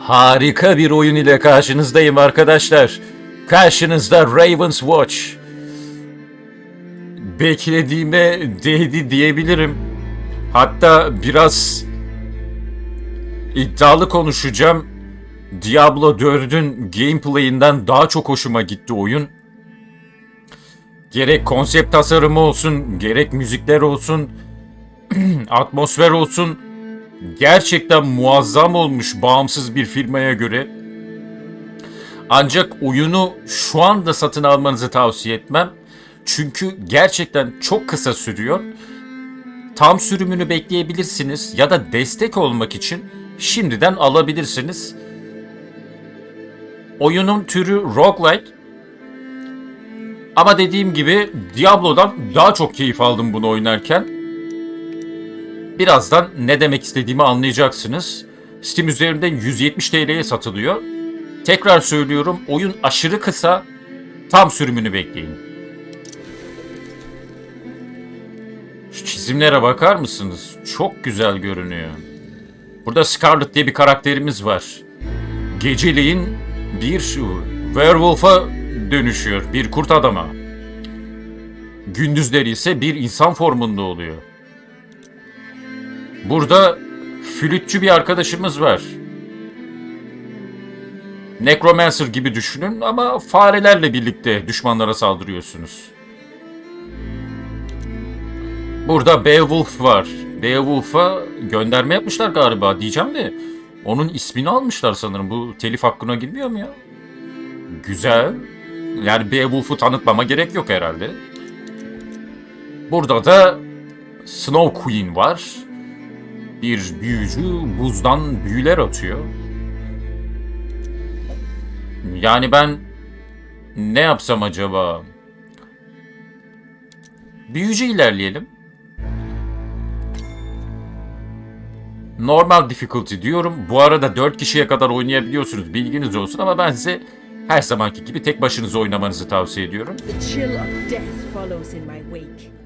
Harika bir oyun ile karşınızdayım arkadaşlar. Karşınızda Ravens Watch. Beklediğime değdi diyebilirim. Hatta biraz iddialı konuşacağım. Diablo 4'ün gameplay'inden daha çok hoşuma gitti oyun. Gerek konsept tasarımı olsun, gerek müzikler olsun, atmosfer olsun. Gerçekten muazzam olmuş bağımsız bir firmaya göre. Ancak oyunu şu anda satın almanızı tavsiye etmem. Çünkü gerçekten çok kısa sürüyor. Tam sürümünü bekleyebilirsiniz ya da destek olmak için şimdiden alabilirsiniz. Oyunun türü roguelike. Ama dediğim gibi Diablo'dan daha çok keyif aldım bunu oynarken. Birazdan ne demek istediğimi anlayacaksınız. Steam üzerinde 170 TL'ye satılıyor. Tekrar söylüyorum oyun aşırı kısa. Tam sürümünü bekleyin. Şu çizimlere bakar mısınız? Çok güzel görünüyor. Burada Scarlet diye bir karakterimiz var. Geceleyin bir werewolf'a dönüşüyor. Bir kurt adama. Gündüzleri ise bir insan formunda oluyor. Burada flütçü bir arkadaşımız var. Necromancer gibi düşünün ama farelerle birlikte düşmanlara saldırıyorsunuz. Burada Beowulf var. Beowulf'a gönderme yapmışlar galiba diyeceğim de onun ismini almışlar sanırım. Bu telif hakkına girmiyor mu ya? Güzel. Yani Beowulf'u tanıtmama gerek yok herhalde. Burada da Snow Queen var. Bir büyücü buzdan büyüler atıyor. Yani ben ne yapsam acaba? Büyücü ilerleyelim. Normal difficulty diyorum. Bu arada 4 kişiye kadar oynayabiliyorsunuz. Bilginiz olsun ama ben size her zamanki gibi tek başınıza oynamanızı tavsiye ediyorum. The chill of death follows in my wake.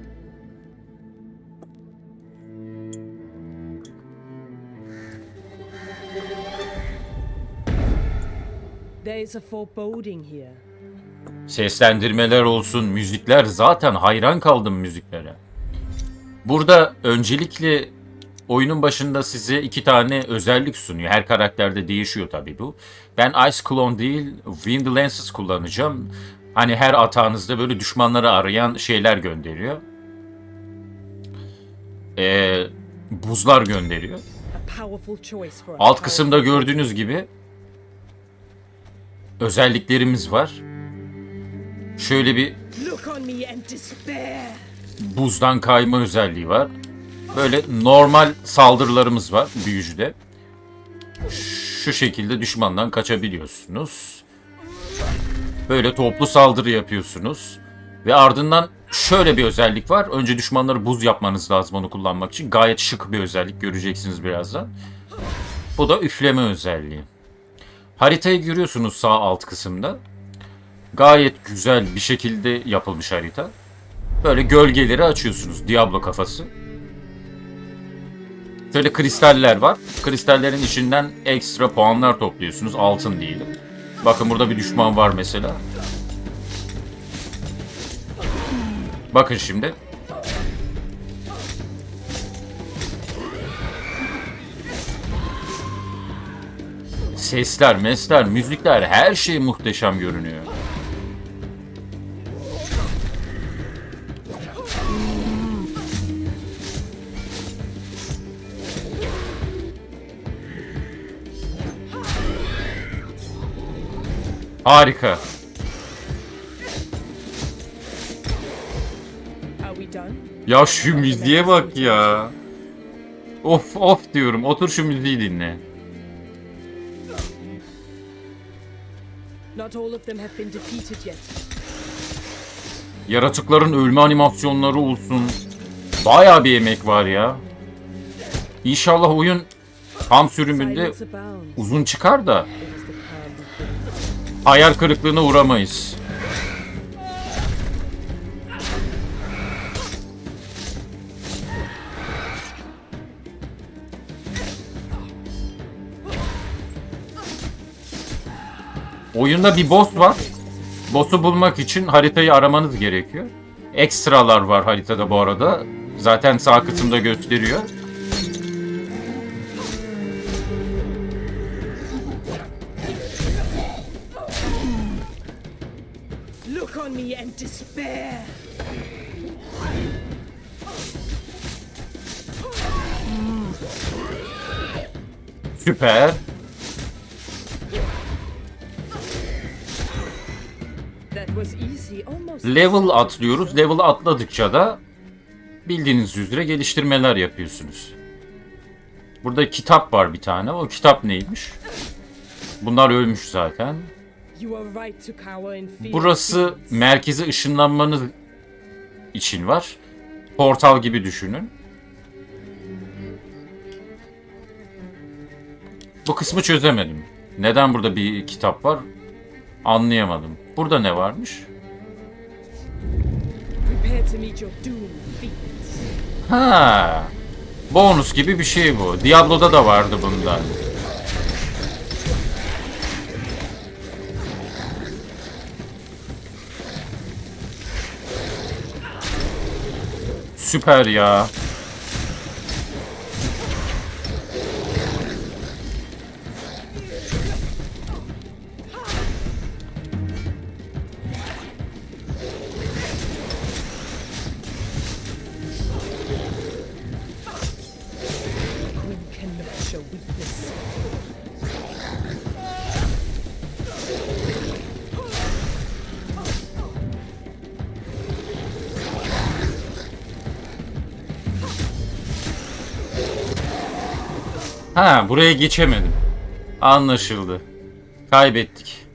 Seslendirmeler olsun, müzikler zaten hayran kaldım müziklere. Burada öncelikle oyunun başında size iki tane özellik sunuyor. Her karakterde değişiyor tabii bu. Ben Ice Clone değil, Wind Lances kullanacağım. Hani her atağınızda böyle düşmanları arayan şeyler gönderiyor. Ee, buzlar gönderiyor. Alt kısımda gördüğünüz gibi özelliklerimiz var. Şöyle bir buzdan kayma özelliği var. Böyle normal saldırılarımız var büyücüde. Şu şekilde düşmandan kaçabiliyorsunuz. Böyle toplu saldırı yapıyorsunuz. Ve ardından şöyle bir özellik var. Önce düşmanları buz yapmanız lazım onu kullanmak için. Gayet şık bir özellik göreceksiniz birazdan. Bu da üfleme özelliği. Haritayı görüyorsunuz sağ alt kısımda. Gayet güzel bir şekilde yapılmış harita. Böyle gölgeleri açıyorsunuz. Diablo kafası. Şöyle kristaller var. Kristallerin içinden ekstra puanlar topluyorsunuz. Altın diyelim. Bakın burada bir düşman var mesela. Bakın şimdi. Sesler, mesler, müzikler her şey muhteşem görünüyor. Harika. Ya şu müziğe bak ya. Of of diyorum. Otur şu müziği dinle. Not all of them have been defeated yet. Yaratıkların ölme animasyonları olsun. Bayağı bir emek var ya. İnşallah oyun tam sürümünde uzun çıkar da hayal kırıklığına uğramayız. Oyunda bir boss var. Boss'u bulmak için haritayı aramanız gerekiyor. Ekstralar var haritada bu arada. Zaten sağ kısımda gösteriyor. Look on me and despair. Süper. Level atlıyoruz. Level atladıkça da bildiğiniz üzere geliştirmeler yapıyorsunuz. Burada kitap var bir tane. O kitap neymiş? Bunlar ölmüş zaten. Burası merkeze ışınlanmanız için var. Portal gibi düşünün. Bu kısmı çözemedim. Neden burada bir kitap var? Anlayamadım. Burada ne varmış? Ha. Bonus gibi bir şey bu. Diablo'da da vardı bundan. Süper ya. Show weakness. Ha buraya geçemedim. Anlaşıldı. Kaybettik.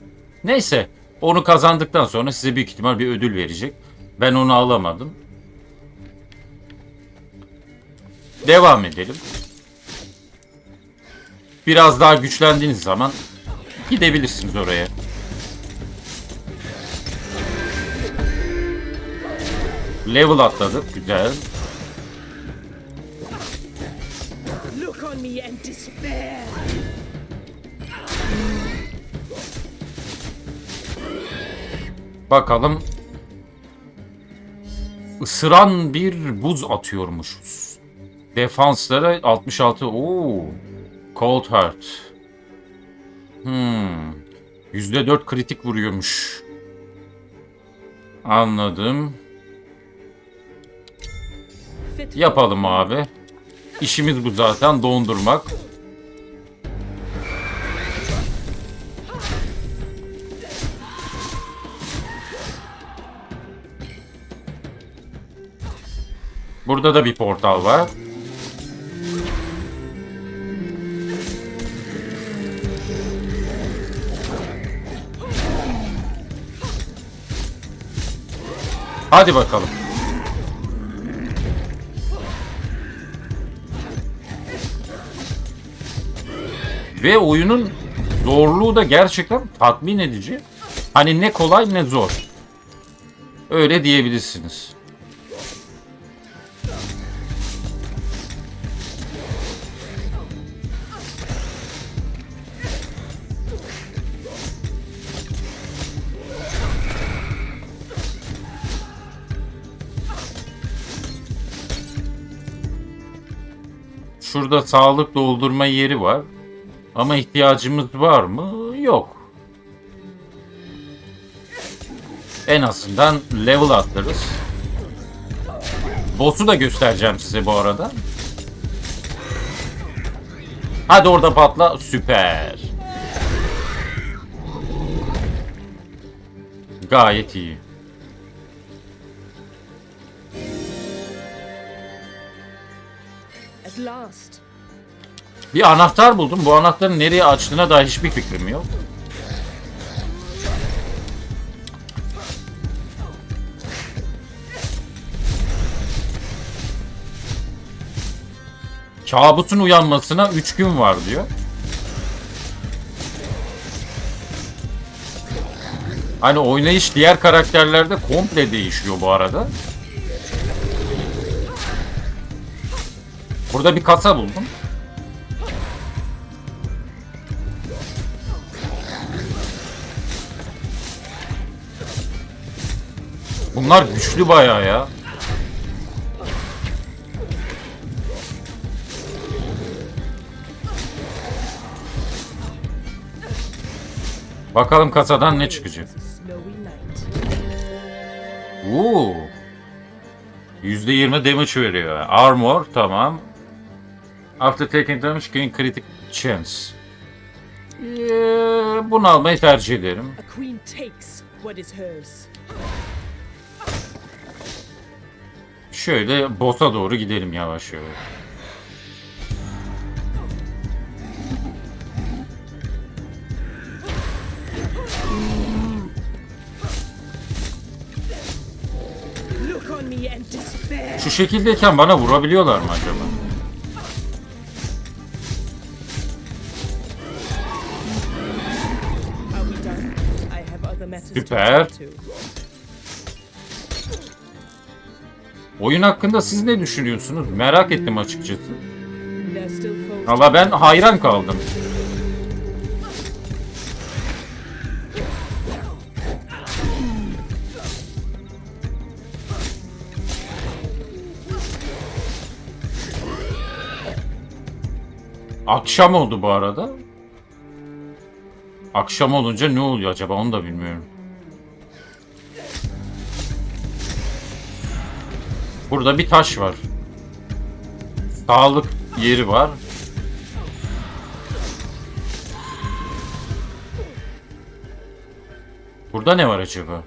Neyse onu kazandıktan sonra size büyük ihtimal bir ödül verecek. Ben onu alamadım. Devam edelim. Biraz daha güçlendiğiniz zaman gidebilirsiniz oraya. Level atladık. Güzel. Look on me and despair. Bakalım. Isıran bir buz atıyormuşuz. Defanslara 66. Oo. Cold Heart. Hmm. %4 kritik vuruyormuş. Anladım. Yapalım abi. İşimiz bu zaten dondurmak. Burada da bir portal var. Hadi bakalım. Ve oyunun zorluğu da gerçekten tatmin edici. Hani ne kolay ne zor. Öyle diyebilirsiniz. Şurada sağlık doldurma yeri var. Ama ihtiyacımız var mı? Yok. En azından level atlarız. Boss'u da göstereceğim size bu arada. Hadi orada patla. Süper. Gayet iyi. Bir anahtar buldum. Bu anahtarın nereye açtığına dair hiçbir fikrim yok. Kabusun uyanmasına 3 gün var diyor. Hani oynayış diğer karakterlerde komple değişiyor bu arada. Burada bir kasa buldum. Bunlar güçlü bayağı ya. Bakalım kasadan ne çıkacak. Oo. %20 damage veriyor. Armor tamam. After taking damage gain critic chance. Ee, bunu almayı tercih ederim. A queen takes what is hers. Şöyle boss'a doğru gidelim yavaş yavaş. Şu şekildeyken bana vurabiliyorlar mı acaba? Süper. Oyun hakkında siz ne düşünüyorsunuz? Merak ettim açıkçası. Valla ben hayran kaldım. Akşam oldu bu arada. Akşam olunca ne oluyor acaba onu da bilmiyorum. Burada bir taş var. Sağlık yeri var. Burada ne var acaba?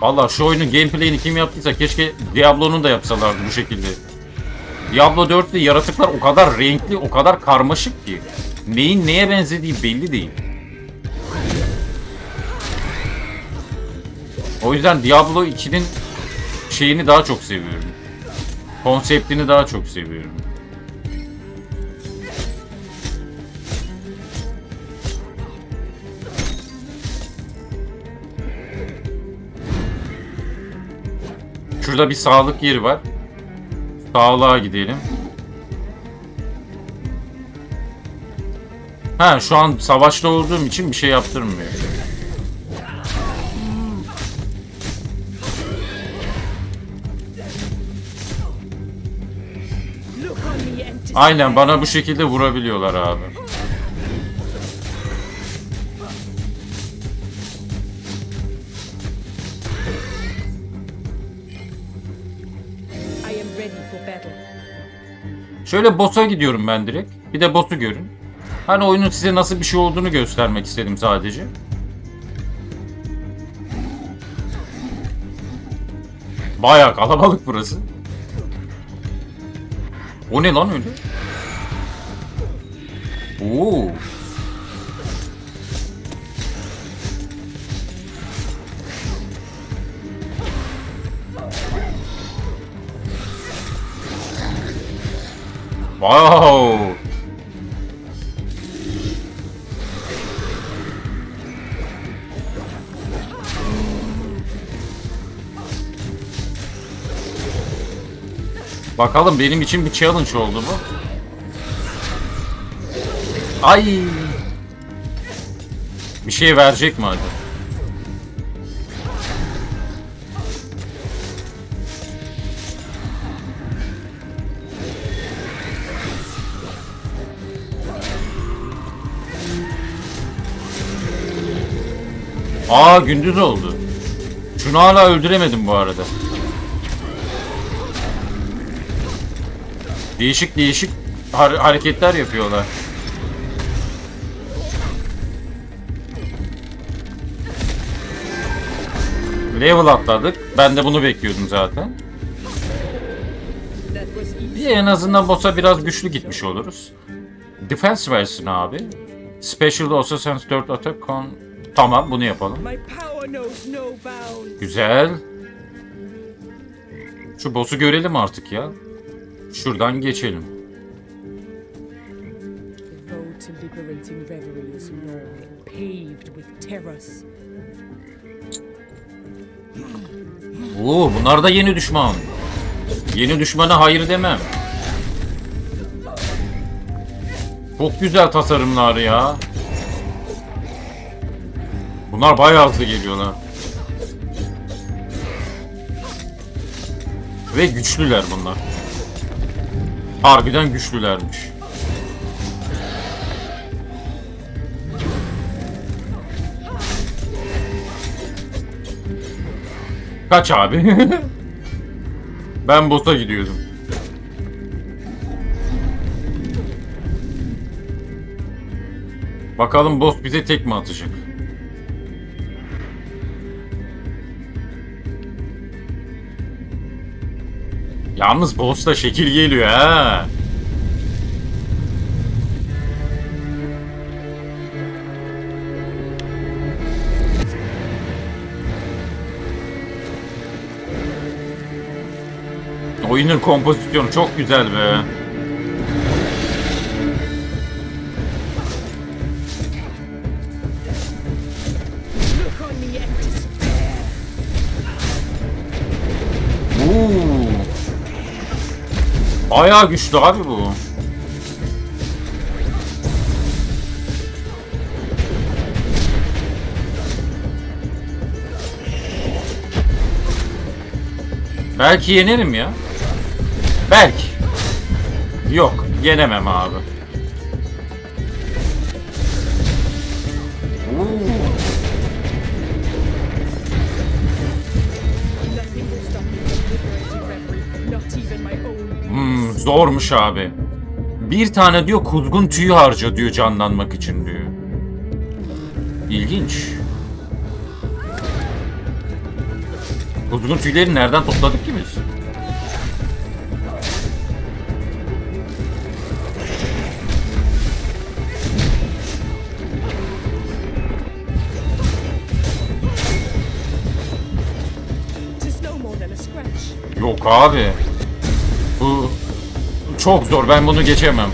Valla şu oyunun gameplay'ini kim yaptıysa keşke Diablo'nun da yapsalardı bu şekilde. Diablo 4'te yaratıklar o kadar renkli, o kadar karmaşık ki neyin neye benzediği belli değil. O yüzden Diablo 2'nin şeyini daha çok seviyorum. Konseptini daha çok seviyorum. Şurada bir sağlık yeri var. Sağlığa gidelim. Ha şu an savaşta olduğum için bir şey yaptırmıyor. Aynen bana bu şekilde vurabiliyorlar abi. Şöyle boss'a gidiyorum ben direkt. Bir de boss'u görün. Hani oyunun size nasıl bir şey olduğunu göstermek istedim sadece. Bayağı kalabalık burası. O ne lan öyle? Oo. Wow. Bakalım benim için bir challenge oldu bu. Ay. Bir şey verecek mi acaba? Aa gündüz oldu. Şunu hala öldüremedim bu arada. Değişik değişik har- hareketler yapıyorlar. Level atladık. Ben de bunu bekliyordum zaten. Bir en azından boss'a biraz güçlü gitmiş oluruz. Defense versin abi. Special also sense 4 attack on... Tamam bunu yapalım. Güzel. Şu boss'u görelim artık ya. Şuradan geçelim. Oo bunlar da yeni düşman. Yeni düşmana hayır demem. Çok güzel tasarımlar ya. Bunlar bayağı hızlı geliyorlar. Ve güçlüler bunlar. Harbiden güçlülermiş. Kaç abi? ben boss'a gidiyordum. Bakalım boss bize tek mi atacak? Yalnız boss da şekil geliyor ha. Oyunun kompozisyonu çok güzel be. Bayağı güçlü abi bu. Belki yenerim ya. Belki. Yok, yenemem abi. Zormuş abi. Bir tane diyor kuzgun tüyü harca diyor canlanmak için diyor. İlginç. Kuzgun tüyleri nereden topladık ki biz? Yok abi. Bu çok zor. Ben bunu geçemem.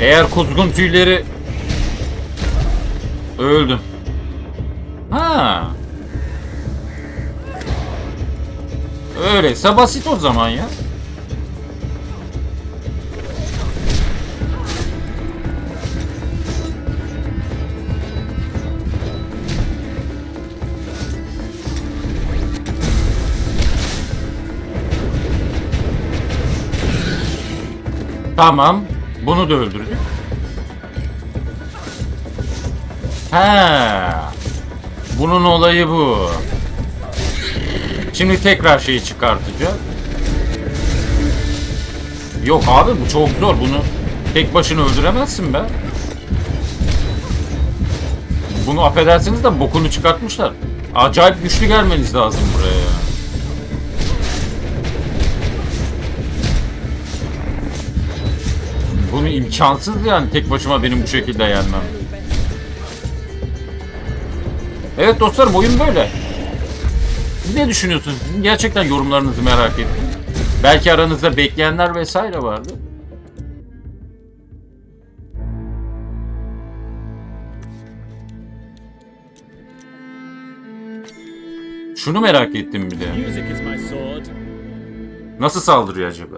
Eğer kuzgun tüyleri öldüm. Ha. Öyleyse basit o zaman ya. Tamam. Bunu da öldürdük. He. Bunun olayı bu. Şimdi tekrar şeyi çıkartacağız. Yok abi bu çok zor. Bunu tek başına öldüremezsin be. Bunu affedersiniz de bokunu çıkartmışlar. Acayip güçlü gelmeniz lazım buraya. Bunu imkansız yani tek başıma benim bu şekilde yenmem. Evet dostlarım oyun böyle. Ne düşünüyorsunuz? Gerçekten yorumlarınızı merak ettim. Belki aranızda bekleyenler vesaire vardı. Şunu merak ettim bir de. Nasıl saldırıyor acaba?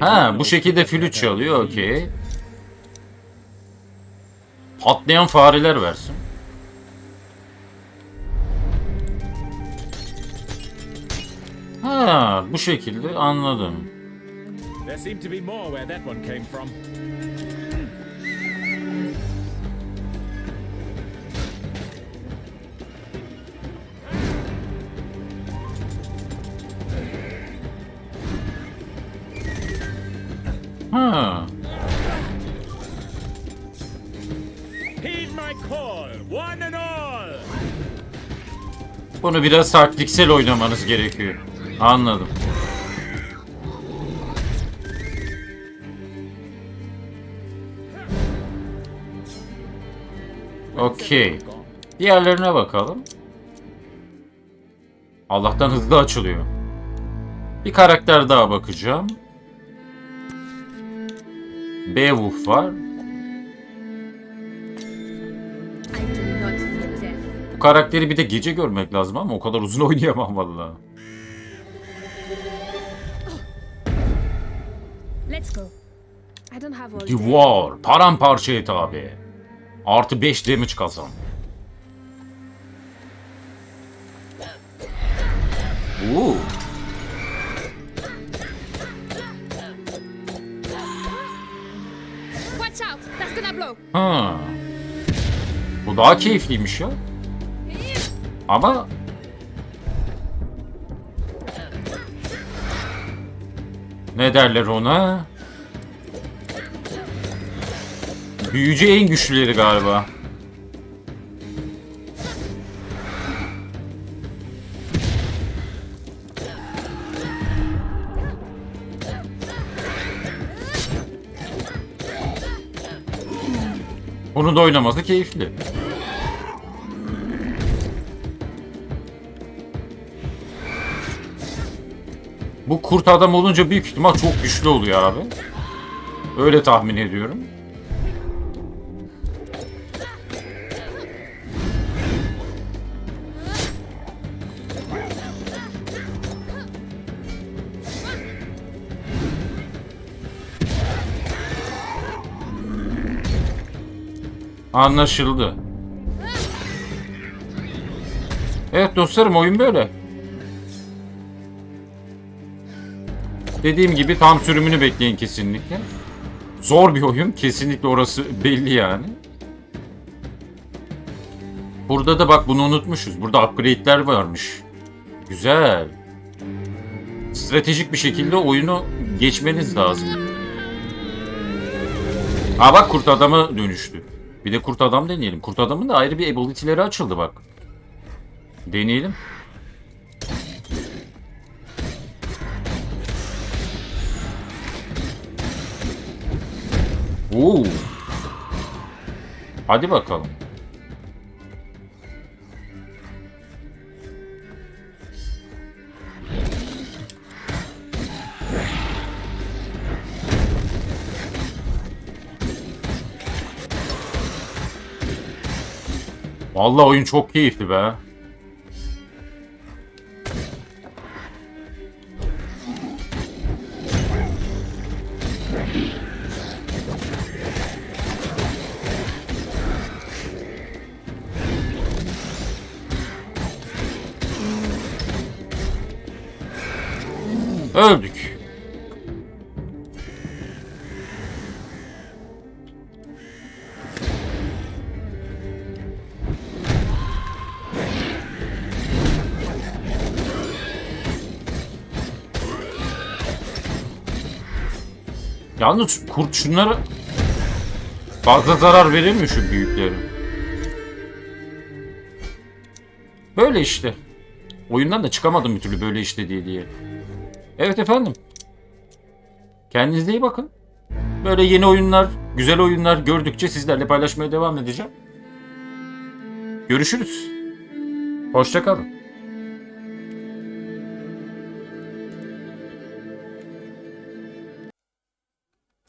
Ha bu şekilde flüt çalıyor okey. Patlayan fareler versin. Ha bu şekilde anladım. Bunu biraz taktiksel oynamanız gerekiyor. Anladım. Okey. Diğerlerine bakalım. Allah'tan hızlı açılıyor. Bir karakter daha bakacağım. Beowulf var. Karakteri bir de gece görmek lazım ama o kadar uzun oynayamam day. Duvar. Paramparça et abi. Artı 5 damage kazan. Oo. Ha. Bu daha keyifliymiş ya. Ama ne derler ona? Büyücü en güçlüleri galiba. Bunu da oynaması keyifli. Bu kurt adam olunca büyük ihtimal çok güçlü oluyor abi. Öyle tahmin ediyorum. Anlaşıldı. Evet dostlarım oyun böyle. Dediğim gibi tam sürümünü bekleyin kesinlikle. Zor bir oyun. Kesinlikle orası belli yani. Burada da bak bunu unutmuşuz. Burada upgrade'ler varmış. Güzel. Stratejik bir şekilde oyunu geçmeniz lazım. Aa bak kurt adama dönüştü. Bir de kurt adam deneyelim. Kurt adamın da ayrı bir ability'leri açıldı bak. Deneyelim. Oo. Hadi bakalım. Vallahi oyun çok keyifli be. Yalnız kurt şunlara fazla zarar veremiyor şu büyükleri. Böyle işte. Oyundan da çıkamadım bir türlü böyle işte diye diye. Evet efendim. Kendinize iyi bakın. Böyle yeni oyunlar, güzel oyunlar gördükçe sizlerle paylaşmaya devam edeceğim. Görüşürüz. Hoşça kalın.